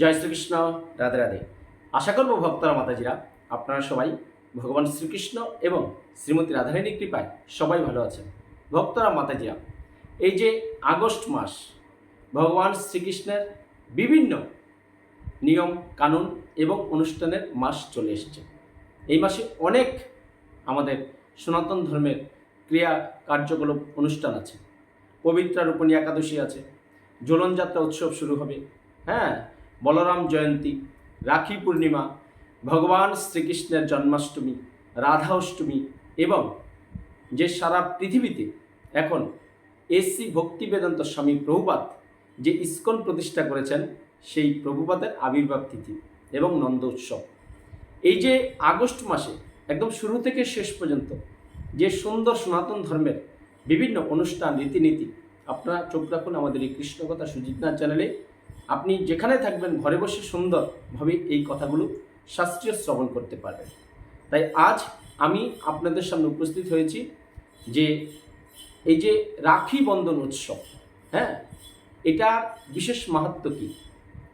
জয় শ্রীকৃষ্ণ, রাধে রাধে। আশা করব ভক্তরা, মাতাজিরা, আপনারা সবাই ভগবান শ্রীকৃষ্ণ এবং শ্রীমতী রাধারানীর কৃপায় সবাই ভালো আছেন। ভক্তরা, মাতাজিরা, এই যে আগস্ট মাস, ভগবান শ্রীকৃষ্ণের বিভিন্ন নিয়ম, কানুন এবং অনুষ্ঠানের মাস চলে এসেছে। এই মাসে অনেক আমাদের সনাতন ধর্মের ক্রিয়া কার্যকলাপ অনুষ্ঠান আছে। পবিত্রা রূপণী একাদশী আছে। ঝোলনযাত্রা উৎসব শুরু হবে। হ্যাঁ বলরাম জয়ন্তী, রাখি পূর্ণিমা, ভগবান শ্রীকৃষ্ণের জন্মাষ্টমী রাধা অষ্টমী এবং যে সারা পৃথিবীতে এখন এসি ভক্তি বেদান্ত স্বামী প্রভুপাত যে ইস্কন প্রতিষ্ঠা করেছেন, সেই প্রভুপাতের আবির্ভাব তিথি এবং নন্দ উৎসব। এই যে আগস্ট মাসে, একদম শুরু থেকে শেষ পর্যন্ত যে সুন্দর সনাতন ধর্মের বিভিন্ন অনুষ্ঠান, রীতিনীতি, আপনারা চোখ রাখুন আমাদের এই কৃষ্ণকথা সুজিতনাথ চ্যানেলে। আপনি যেখানে থাকবেন, ঘরে বসে সুন্দরভাবে এই কথাগুলো শাস্ত্রীয় শ্রবণ করতে পারবেন। তাই আজ আমি আপনাদের সামনে উপস্থিত হয়েছি যে এই যে রাখি বন্ধন উৎসব হ্যাঁ? এটার বিশেষ মাহাত্ম কী?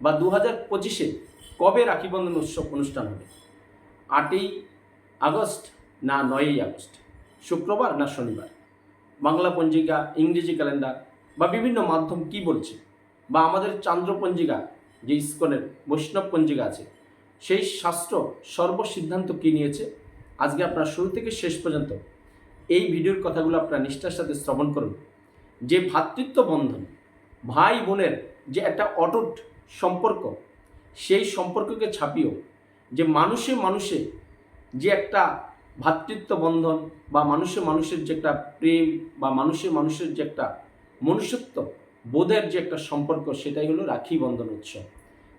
বা দু হাজার পঁচিশে কবে রাখি বন্ধন উৎসব অনুষ্ঠান হবে? আটই আগস্ট না নয়ই আগস্ট? শুক্রবার না শনিবার? বাংলা পঞ্জিকা, ইংরেজি ক্যালেন্ডার বা বিভিন্ন মাধ্যম কি বলছে? বা আমাদের চান্দ্র পঞ্জিকা যে ইস্কনের বৈষ্ণব পঞ্জিকা আছে, সেই শাস্ত্র সর্বসিদ্ধান্ত কী নিয়েছে? আজকে আপনার শুরু থেকে শেষ পর্যন্ত এই ভিডিওর কথাগুলো আপনারা নিষ্ঠার সাথে শ্রবণ করুন। যে ভ্রাতৃত্ব বন্ধন ভাই বোনের যে একটা অটুট সম্পর্ক, সেই সম্পর্ককে ছাপিয়েও যে মানুষে মানুষে যে একটা ভ্রাতৃত্ব বন্ধন বা মানুষে মানুষের যে একটা প্রেম বা মানুষে মানুষের যে একটা মনুষ্যত্ব বোধের যে একটা সম্পর্ক, সেটাই হলো রাখি বন্ধন উৎসব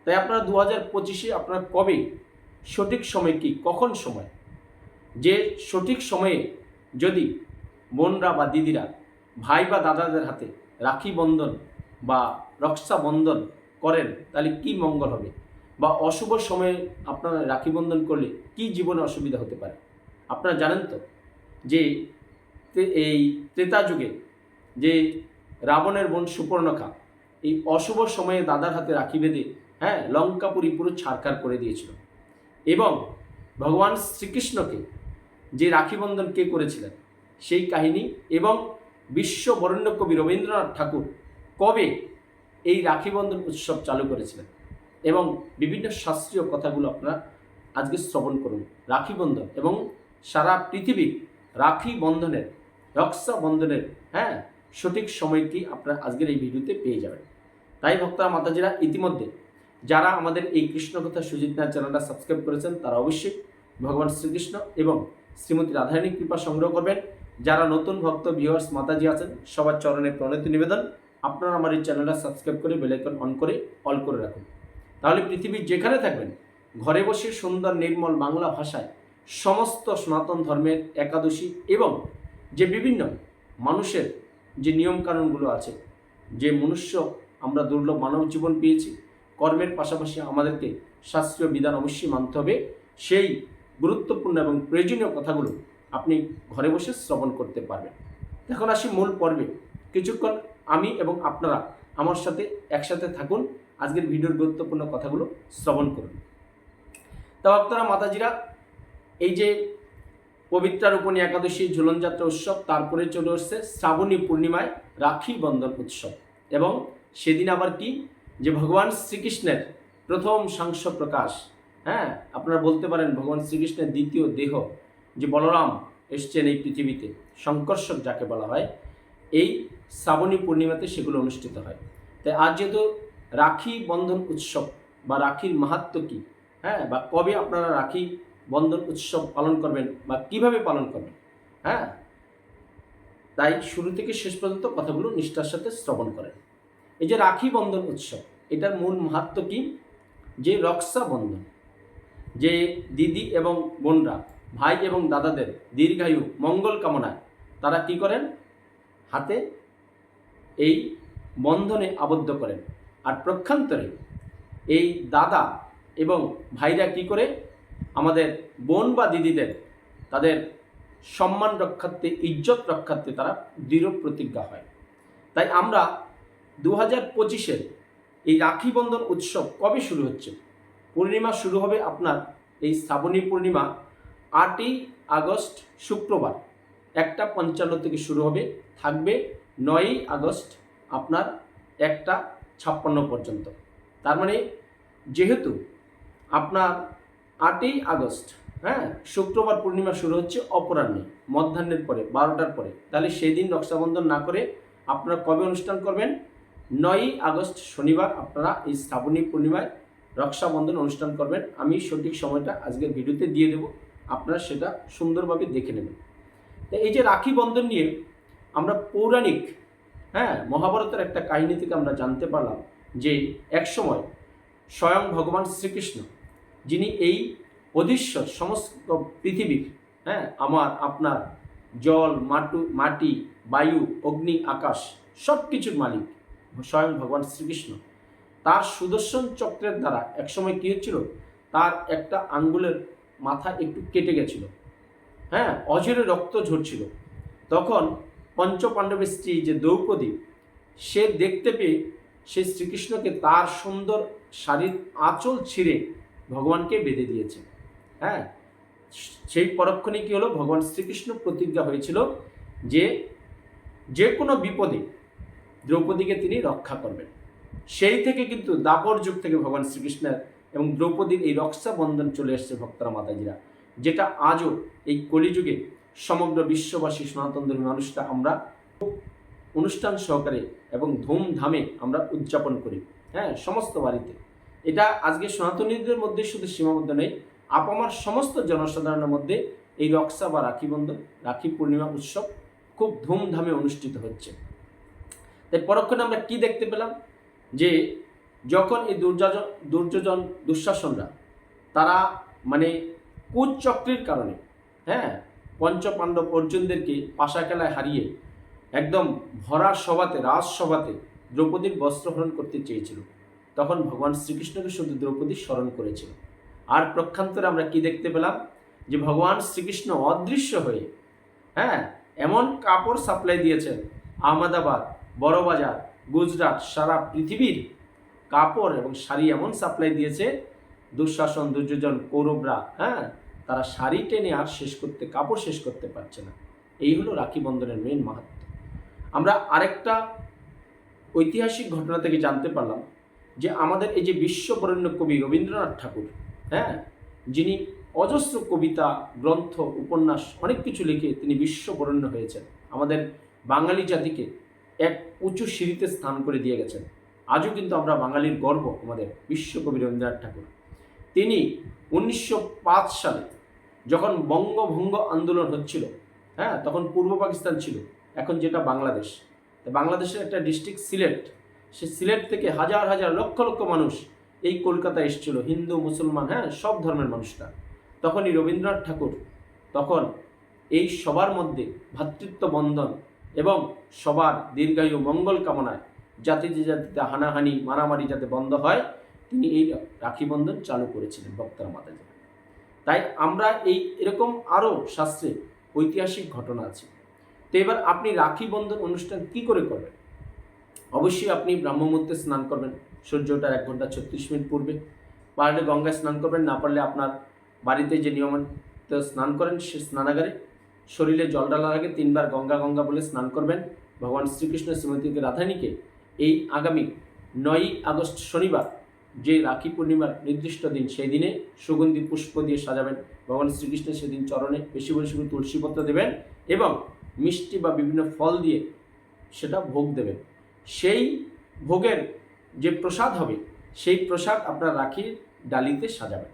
তাই আপনারা দু হাজার পঁচিশে আপনারা কবে, সঠিক সময় কি, কখন সময়? যে সঠিক সময়ে যদি বোনরা বা দিদিরা, ভাই বা দাদাদের হাতে রাখি বন্ধন বা রক্ষা বন্ধন করেন, তাহলে কি মঙ্গল হবে? বা অশুভ সময়ে আপনারা রাখি বন্ধন করলে কি জীবনে অসুবিধা হতে পারে? আপনারা জানেন তো যে এই ত্রেতা যুগে যে রাবণের বোন সুপর্ণখা এই অশুভ সময়ে দাদার হাতে রাখি বেঁধে হ্যাঁ লঙ্কাপুরী পুরো ছাড়খার করে দিয়েছিল। এবং ভগবান শ্রীকৃষ্ণকে যে রাখি বন্ধন কে করেছিলেন, সেই কাহিনী এবং বিশ্ব বরেণ্য কবি রবীন্দ্রনাথ ঠাকুর কবে এই রাখি বন্ধন উৎসব চালু করেছিলেন এবং বিভিন্ন শাস্ত্রীয় কথাগুলো আপনারা আজকে শ্রবণ করুন। রাখি বন্ধন এবং সারা পৃথিবীর রাখি বন্ধনের বন্ধনের হ্যাঁ সঠিক সময় কি আপনারা আজকের এই ভিডিওতে পেয়ে যাবেন। তাই ভক্তরা মাতাজিরা, ইতিমধ্যে যারা আমাদের এই কৃষ্ণকথা সুজিত নাথ চ্যানেলটা সাবস্ক্রাইব করেছেন, তারা অবশ্যই ভগবান শ্রীকৃষ্ণ এবং শ্রীমতী রাধারানীর কৃপা সংগ্রহ করবেন। যারা নতুন ভক্ত ভিউয়ার্স মাতাজি আছেন, সবার চরণে প্রণতি নিবেদন, আপনারা আমার এই চ্যানেলটা সাবস্ক্রাইব করে বেলাইকন অন করে অল করে রাখুন। তাহলে পৃথিবীর যেখানে থাকবেন, ঘরে বসে সুন্দর নির্মল বাংলা ভাষায় সমস্ত সনাতন ধর্মের একাদশী এবং যে বিভিন্ন মানুষের যে নিয়মকানুনগুলো আছে, যে মনুষ্য আমরা দুর্লভ মানব জীবন পেয়েছি, কর্মের পাশাপাশি আমাদেরকে শাস্ত্রীয় বিধান অবশ্যই মানতে হবে। সেই গুরুত্বপূর্ণ এবং প্রয়োজনীয় কথাগুলো আপনি ঘরে বসে শ্রবণ করতে পারবেন। এখন আসি মূল পর্বে। কিছুক্ষণ আমি এবং আপনারা আমার সাথে একসাথে থাকুন। আজকের ভিডিওর গুরুত্বপূর্ণ কথাগুলো শ্রবণ করুন। তা আপনারা মাতাজিরা, এই যে পবিত্রা রূপণী একাদশী ঝুলনযাত্রা উৎসব, তারপরে চলে আসছে শ্রাবণী পূর্ণিমায় রাখি বন্ধন উৎসব। এবং সেদিন আবার কি? যে ভগবান শ্রীকৃষ্ণের প্রথম সাংস প্রকাশ হ্যাঁ? আপনারা বলতে পারেন ভগবান শ্রীকৃষ্ণের দ্বিতীয় দেহ। যে বলরাম এসছেন এই পৃথিবীতে শঙ্কর্ষক যাকে বলা হয়, এই শ্রাবণী পূর্ণিমাতে সেগুলো অনুষ্ঠিত হয়। তাই আজ যেহেতু রাখি বন্ধন উৎসব বা রাখির মাহাত্ম কী হ্যাঁ? বা কবে আপনারা রাখি বন্ধন উৎসব পালন করবেন বা কীভাবে পালন করবেন? হ্যাঁ? তাই শুরু থেকে শেষ পর্যন্ত কথাগুলো নিষ্ঠার সাথে শ্রবণ করেন। এই যে রাখি বন্ধন উৎসব, এটার মূল মাহাত্ম কি? যে রক্সা বন্ধন যে দিদি এবং বোনরা, ভাই এবং দাদাদের দীর্ঘায়ু মঙ্গল কামনায় তারা কি করেন? হাতে এই বন্ধনে আবদ্ধ করেন। আর প্রক্ষান্তরে এই দাদা এবং ভাইরা কি করে? আমাদের বোন বা দিদিদের, তাদের সম্মান রক্ষার্থে, ইজ্জত রক্ষার্থে তারা দৃঢ় প্রতিজ্ঞা হয়। তাই আমরা দু হাজার পঁচিশের এই রাখি বন্ধন উৎসব কবে শুরু হচ্ছে? পূর্ণিমা শুরু হবে আপনার এই শ্রাবণী পূর্ণিমা, আটই আগস্ট, শুক্রবার। একটা পঞ্চান্ন থেকে শুরু হবে, থাকবে নয়ই আগস্ট আপনার একটা ছাপ্পান্ন পর্যন্ত। তার মানে যেহেতু আপনার আটই আগস্ট হ্যাঁ? শুক্রবার পূর্ণিমা শুরু হচ্ছে অপরাহ্নে, মধ্যাহ্নের পরে, বারোটার পরে। তাহলে সেই দিন রক্ষাবন্ধন না করে আপনারা কবে অনুষ্ঠান করবেন? নয়ই আগস্ট, শনিবার আপনারা এই শ্রাবণী পূর্ণিমায় রক্ষাবন্ধন অনুষ্ঠান করবেন। আমি সঠিক সময়টা আজকের ভিডিওতে দিয়ে দেব, আপনারা সেটা সুন্দরভাবে দেখে নেবেন। তো এই যে রাখি বন্ধন নিয়ে আমরা পৌরাণিক হ্যাঁ মহাভারতের একটা কাহিনী থেকে আমরা জানতে পারলাম যে একসময় স্বয়ং ভগবান শ্রীকৃষ্ণ যিনি এই অধীশ্বর সমস্ত পৃথিবীর হ্যাঁ আমার, আপনার, জল, মাটু, মাটি, বায়ু, অগ্নি, আকাশ সব কিছুর মালিক স্বয়ং ভগবান শ্রীকৃষ্ণ। তার সুদর্শন চক্রের দ্বারা একসময় কী হচ্ছিল? তার একটা আঙ্গুলের মাথা একটু কেটে গেছিল হ্যাঁ অজরে রক্ত ঝরছিল। তখন পঞ্চপাণ্ডবের স্ত্রী যে দ্রৌপদী, সে দেখতে পেয়ে সে শ্রীকৃষ্ণকে তার সুন্দর শাড়ির আঁচল ছিঁড়ে ভগবানকে বেঁধে দিয়েছে। হ্যাঁ? সেই পরক্ষণে কী হলো? ভগবান শ্রীকৃষ্ণ প্রতিজ্ঞা হয়েছিল যে যে কোনো বিপদে দ্রৌপদীকে তিনি রক্ষা করবেন। সেই থেকে কিন্তু দাপর যুগ থেকে ভগবান শ্রীকৃষ্ণের এবং দ্রৌপদীর এই রক্ষা বন্ধন চলে এসছে ভক্তরা, মাতাজিরা। যেটা আজও এই কলিযুগে সমগ্র বিশ্ববাসী, সনাতন ধর্মী মানুষটা আমরা অনুষ্ঠান সহকারে এবং ধুমধামে আমরা উদযাপন করি। হ্যাঁ সমস্ত বাড়িতে। এটা আজকে সনাতনীদের মধ্যে শুধু সীমাবদ্ধ নেই, আপামার সমস্ত জনসাধারণের মধ্যে এই রক্ষা বা রাখি বন্ধন, রাখি পূর্ণিমা উৎসব খুব ধুমধামে অনুষ্ঠিত হচ্ছে। তাই পরক্ষণে আমরা কি দেখতে পেলাম? যে যখন এই দুর্যোজন দুর্যোজন দুঃশাসনরা, তারা মানে কুচক্রের কারণে হ্যাঁ পঞ্চপাণ্ডব অর্জুনদেরকে পাশা খেলায় হারিয়ে একদম ভরা সভাতে, রাজসভাতে দ্রৌপদীর বস্ত্রহরণ করতে চেয়েছিল। তখন ভগবান শ্রীকৃষ্ণকে শুধু দ্রৌপদী স্মরণ করেছিল। আর প্রক্ষান্তরে আমরা কি দেখতে পেলাম? যে ভগবান শ্রীকৃষ্ণ অদৃশ্য হয়ে হ্যাঁ এমন কাপড় সাপ্লাই দিয়েছেন। আহমেদাবাদ, বড়বাজার, গুজরাট, সারা পৃথিবীর কাপড় এবং শাড়ি এমন সাপ্লাই দিয়েছে। দুঃশাসন দুর্যোজন কৌরবরা হ্যাঁ তারা শাড়ি টেনে আর শেষ করতে, কাপড় শেষ করতে পারছে না। এই হলো রাখি বন্ধনের মেন মাহাত্ম আমরা আরেকটা ঐতিহাসিক ঘটনা থেকে জানতে পারলাম। যে আমাদের এই যে বিশ্ববরেণ্য কবি রবীন্দ্রনাথ ঠাকুর হ্যাঁ? যিনি অজস্র কবিতা, গ্রন্থ, উপন্যাস, অনেক কিছু লিখে তিনি বিশ্ববরেণ্য হয়েছেন। আমাদের বাঙালি জাতিকে এক উঁচু সিঁড়িতে স্থান করে দিয়ে গেছেন। আজও কিন্তু আমরা বাঙালির গর্ব আমাদের বিশ্বকবি রবীন্দ্রনাথ ঠাকুর। তিনি উনিশশো পাঁচ সালে যখন বঙ্গভঙ্গ আন্দোলন হচ্ছিল হ্যাঁ? তখন পূর্ব পাকিস্তান ছিল, এখন যেটা বাংলাদেশ। বাংলাদেশের একটা ডিস্ট্রিক্ট সিলেট সে সিলেট থেকে হাজার হাজার লক্ষ লক্ষ মানুষ এই কলকাতা এসেছিল। হিন্দু, মুসলমান হ্যাঁ সব ধর্মের মানুষরা। তখনই রবীন্দ্রনাথ ঠাকুর তখন এই সবার মধ্যে ভ্রাতৃত্ব বন্ধন এবং সবার দীর্ঘায়ু মঙ্গল কামনায় জাতিতে জাতিতে হানাহানি, মারামারি যাতে বন্ধ হয়, তিনি এই রাখি বন্ধন চালু করেছিলেন বক্তারা মাতাজি। তাই আমরা এই এরকম আরও শাস্ত্রে ঐতিহাসিক ঘটনা আছে। তো এবার আপনি রাখি বন্ধন অনুষ্ঠান কি করে করবেন? অবশ্যই আপনি ব্রাহ্মমূর্তে স্নান করবেন। সূর্য ওঠার এক ঘণ্টা ছত্রিশ মিনিট পূর্বে। পারলে গঙ্গায় স্নান করবেন, না পারলে আপনার বাড়িতে যে নিয়মিত স্নান করেন সে স্নানাগারে। শরীরে জল ডালার আগে তিনবার গঙ্গা গঙ্গা বলে স্নান করবেন। ভগবান শ্রীকৃষ্ণ শ্রীমতীকে রাধানীকে এই আগামী নয়ই আগস্ট শনিবার, যে রাখি পূর্ণিমার নির্দিষ্ট দিন, সেই দিনে সুগন্ধি পুষ্প দিয়ে সাজাবেন। ভগবান শ্রীকৃষ্ণের সেদিন চরণে বেশি বেশি তুলসীপত্র দেবেন এবং মিষ্টি বা বিভিন্ন ফল দিয়ে সেটা ভোগ দেবেন। সেই ভোগের যে প্রসাদ হবে, সেই প্রসাদ আপনার রাখির ডালিতে সাজাবেন।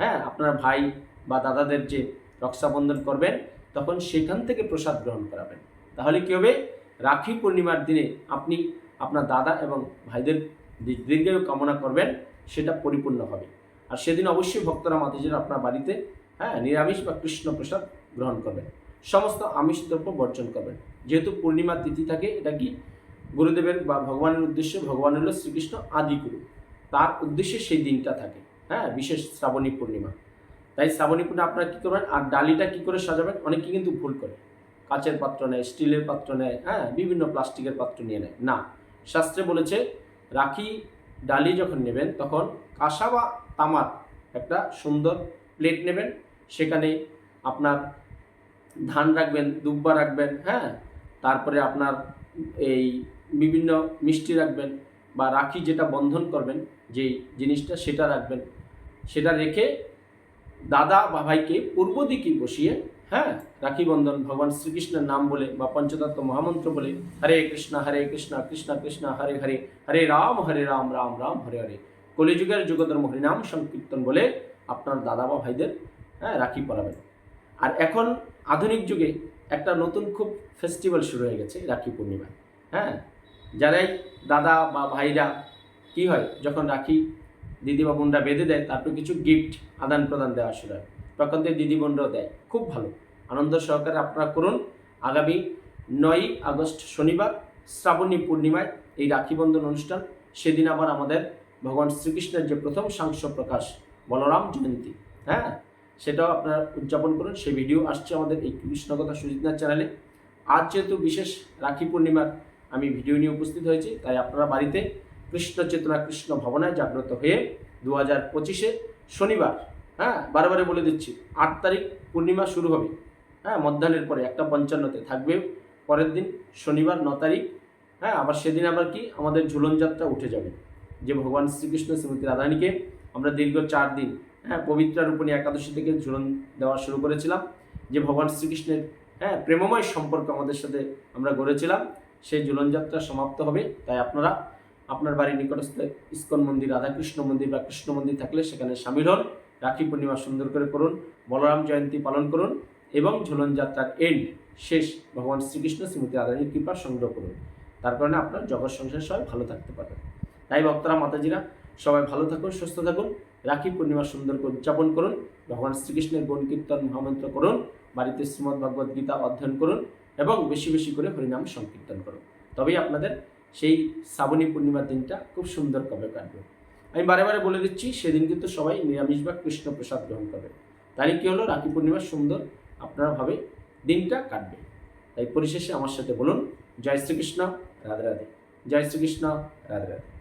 হ্যাঁ আপনার ভাই বা দাদাদের যে রক্ষাবন্ধন করবেন, তখন সেখান থেকে প্রসাদ গ্রহণ করাবেন। তাহলে কী হবে? রাখি পূর্ণিমার দিনে আপনি আপনার দাদা এবং ভাইদের দীর্ঘায়ু কামনা করবেন, সেটা পরিপূর্ণ হবে। আর সেদিন অবশ্যই ভক্তরা মাতাজিরা আপনার বাড়িতে হ্যাঁ নিরামিষ বা কৃষ্ণ প্রসাদ গ্রহণ করবেন। সমস্ত আমিষ দ্রব্য বর্জন করবেন। যেহেতু পূর্ণিমার তিথি থাকে, এটা কি? গুরুদেবের বা ভগবানের উদ্দেশ্যে ভগবান হলো শ্রীকৃষ্ণ আদি গুরু তার উদ্দেশ্যে সেই দিনটা থাকে হ্যাঁ? বিশেষ শ্রাবণী পূর্ণিমা। তাই শ্রাবণী পূর্ণিমা আপনারা কী করবেন? আর ডালিটা কী করে সাজাবেন? অনেকে কিন্তু ভুল করে। কাচের পাত্র নেয়, স্টিলের পাত্র নেয় হ্যাঁ? বিভিন্ন প্লাস্টিকের পাত্র নিয়ে নেয়। না, শাস্ত্রে বলেছে, রাখি ডালি যখন নেবেন, তখন কাঁসা বা তামার একটা সুন্দর প্লেট নেবেন। সেখানে আপনার ধান রাখবেন, দুব্বা রাখবেন হ্যাঁ? তারপরে আপনার এই বিভিন্ন মিষ্টি রাখবেন বা রাখি যেটা বন্ধন করবেন, যেই জিনিসটা সেটা রাখবেন। সেটা রেখে দাদা বা ভাইকে পূর্ব দিকে বসিয়ে হ্যাঁ রাখি বন্ধন, ভগবান শ্রীকৃষ্ণের নাম বলে বা পঞ্চতত্ত্ব মহামন্ত্র বলে, হরে কৃষ্ণ হরে কৃষ্ণ কৃষ্ণ কৃষ্ণ, হরে হরে হরে রাম হরে রাম রাম রাম, হরে হরে। কলিযুগের যুগধর্ম হরিনাম সংকীর্তন বলে আপনার দাদা বা ভাইদের হ্যাঁ রাখি পরাবেন। আর এখন আধুনিক যুগে একটা নতুন খুব ফেস্টিভ্যাল শুরু হয়ে গেছে রাখি পূর্ণিমা হ্যাঁ। যারাই দাদা বা ভাইরা কি হয়, যখন রাখি দিদি বা বোনরা বেঁধে দেয়, তারপর কিছু গিফট আদান প্রদান দেওয়া শুরু হয়। তখন দিয়ে দিদি বোনরাও দেয়। খুব ভালো। আনন্দ সহকারে আপনারা করুন। আগামী নয়ই আগস্ট শনিবার, শ্রাবণী পূর্ণিমায় এই রাখি বন্ধন অনুষ্ঠান। সেদিন আবার আমাদের ভগবান শ্রীকৃষ্ণের যে প্রথম সাংস প্রকাশ, বলরাম জয়ন্তী। হ্যাঁ? সেটাও আপনারা উদযাপন করুন। সেই ভিডিও আসছে আমাদের এই কৃষ্ণকথা সুজিতনাথ চ্যানেলে। আজ যেহেতু বিশেষ রাখি পূর্ণিমার আমি ভিডিও নিয়ে উপস্থিত হয়েছি, তাই আপনারা বাড়িতে কৃষ্ণ চেতনা, কৃষ্ণ ভাবনায় জাগ্রত হয়ে দু হাজার পঁচিশে শনিবার হ্যাঁ বারে বলে দিচ্ছি, আট তারিখ পূর্ণিমা শুরু হবে হ্যাঁ মধ্যাহ্নের পরে একটা পঞ্চান্নতে থাকবে, পরের দিন শনিবার ন তারিখ হ্যাঁ আবার সেদিন আবার কি, আমাদের ঝুলন যাত্রা উঠে যাবে, যে ভগবান শ্রীকৃষ্ণ শ্রীমতী রাধানীকে আমরা দীর্ঘ চার দিন হ্যাঁ পবিত্রা রূপণী একাদশী থেকে ঝুলন দেওয়া শুরু করেছিলাম, যে ভগবান শ্রীকৃষ্ণের হ্যাঁ প্রেমময় সম্পর্ক আমাদের সাথে আমরা গড়েছিলাম সেই ঝুলন যাত্রা সমাপ্ত হবে। তাই আপনারা আপনার বাড়ির নিকটস্থ ইস্কন মন্দির, রাধাকৃষ্ণ মন্দির বা কৃষ্ণ মন্দির থাকলে সেখানে সামিল হন। রাখি পূর্ণিমা সুন্দর করে করুন। বলরাম জয়ন্তী পালন করুন এবং ঝুলন যাত্রার এন্ড শেষ, ভগবান শ্রীকৃষ্ণ শ্রীমতী রাধারণীর কৃপা সংগ্রহ করুন। তার কারণে আপনার জগৎ সংসার সবাই ভালো থাকতে পারবেন তাই ভক্তরা, মাতাজিরা, সবাই ভালো থাকুন, সুস্থ থাকুন। রাখি পূর্ণিমা সুন্দর করে উদযাপন করুন। ভগবান শ্রীকৃষ্ণের গুণ কীর্তন মহামন্ত্র করুন। বাড়িতে শ্রীমদ্ ভগবদ গীতা অধ্যয়ন করুন। এবং বেশি বেশি করে হরিনাম সংকীর্তন করুন তবেই আপনাদের সেই শ্রাবণী পূর্ণিমার দিনটা খুব সুন্দর কবে কাটবে। আমি বারে বারে বলে দিচ্ছি, সেদিন কিন্তু সবাই নিরামিষ বা কৃষ্ণ প্রসাদ গ্রহণ করবে। তাই কি হলো? রাখি পূর্ণিমার সুন্দর আপনারা ভাবে দিনটা কাটবে। তাই পরিশেষে আমার সাথে বলুন, জয় শ্রীকৃষ্ণ, রাধে রাধে। জয় শ্রীকৃষ্ণ, রাধে রাধে।